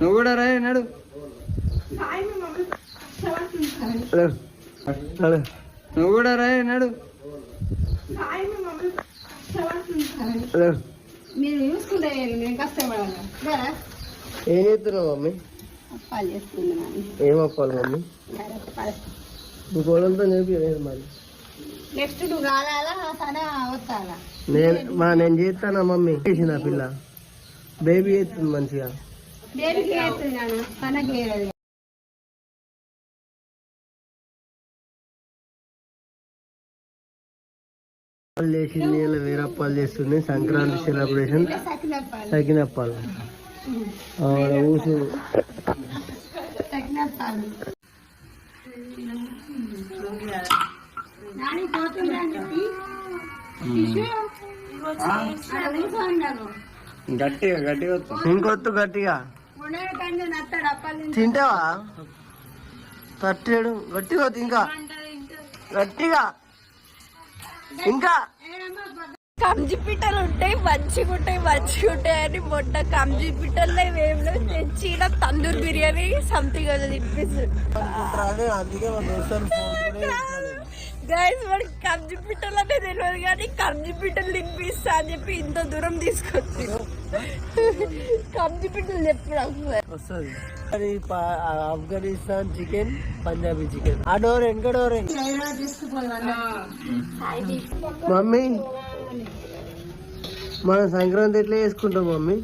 నువ్వు కూడా రా నడు. నువ్వు కూడా రా నడు. మీరు చూసుకుంటే నేను కష్టపడాలి? కదా? ఏం చేస్తున్నావు మమ్మీ? ఏం అప్పాలి మమ్మీ? నీ కోడలతో నేర్పించలేదు మరి. నెక్స్ట్ నువ్వు సన వస్తాలా నేను మా నేను చేస్తానా మమ్మీ? చేసిన పిల్ల. బేబీ చేస్తుంది మంచిగా. అప్పాలు చేసింది ఇలా వేరే అప్పాలు చేస్తుంది. సంక్రాంతి సెలబ్రేషన్ సకినప్పాలు. తగినప్పాలు ఊసు. సకినప్పాలు. నాని చెప్పి గట్టిగా గట్టిగా ఇంకొత్తు. గట్టిగా. తింటావా? తట్టేడు. గట్టిగా ఇంకా. గట్టిగా. ఇంకా. కంజి పిట్టలు ఉంటాయి మంచిగా ఉంటాయి మంచిగా ఉంటాయి అని మొట్ట కంజి పిట్టల్లో వేవ్లో తెచ్చి ఈడ తందూర్ బిర్యానీ సంథింగ్ అది తినిపిస్తుంది గైస్ వాడికి కంజి పిట్టలు అంటే తెలియదు కానీ కంజి పిట్టలు తినిపిస్తా అని చెప్పి ఇంత దూరం తీసుకొచ్చి కంజి పిట్టలు చెప్పు వస్తుంది. అది ఆఫ్ఘనిస్తాన్ చికెన్ పంజాబీ చికెన్. ఆ డోర్ వెనక డోర్ మమ్మీ మన సంక్రాంతి ఎట్లా చేసుకుంటాం మమ్మీ?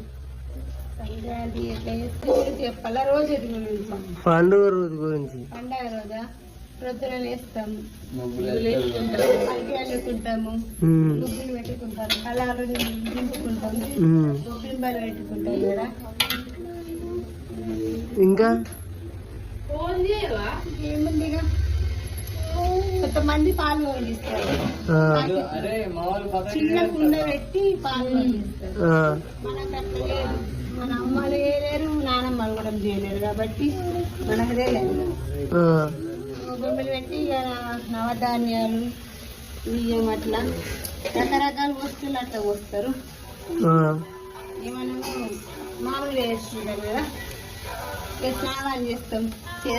చెప్పాలా? రోజు గురించి పండుగ రోజు గురించి. పండగ రోజా? ప్రొద్దున వేసుకుంటాము ఉమ్, ముగ్గులు పెట్టుకుంటాం కళాలు దింపుకుంటాం ఉమ్. బింబాలు పెట్టుకుంటాం కదా. ఇంకా? ఏముంది? కొంతమంది పాలు పండిస్తారు చిన్న కుండ పెట్టి పాలు పండిస్తారు ఆ, మనకు అట్లా లేదు. మన అమ్మలు చేయలేరు నానమ్మలు కూడా చేయలేరు కాబట్టి మనకు తెలియదు. పెట్టి నవధాన్యాలు బియ్యం అట్లా రకరకాల వస్తువులు అట్లా. ఇక మనము మామూలుగా వేసుకుంటాం కదా స్నానాలు చేస్తాం చేస్తాం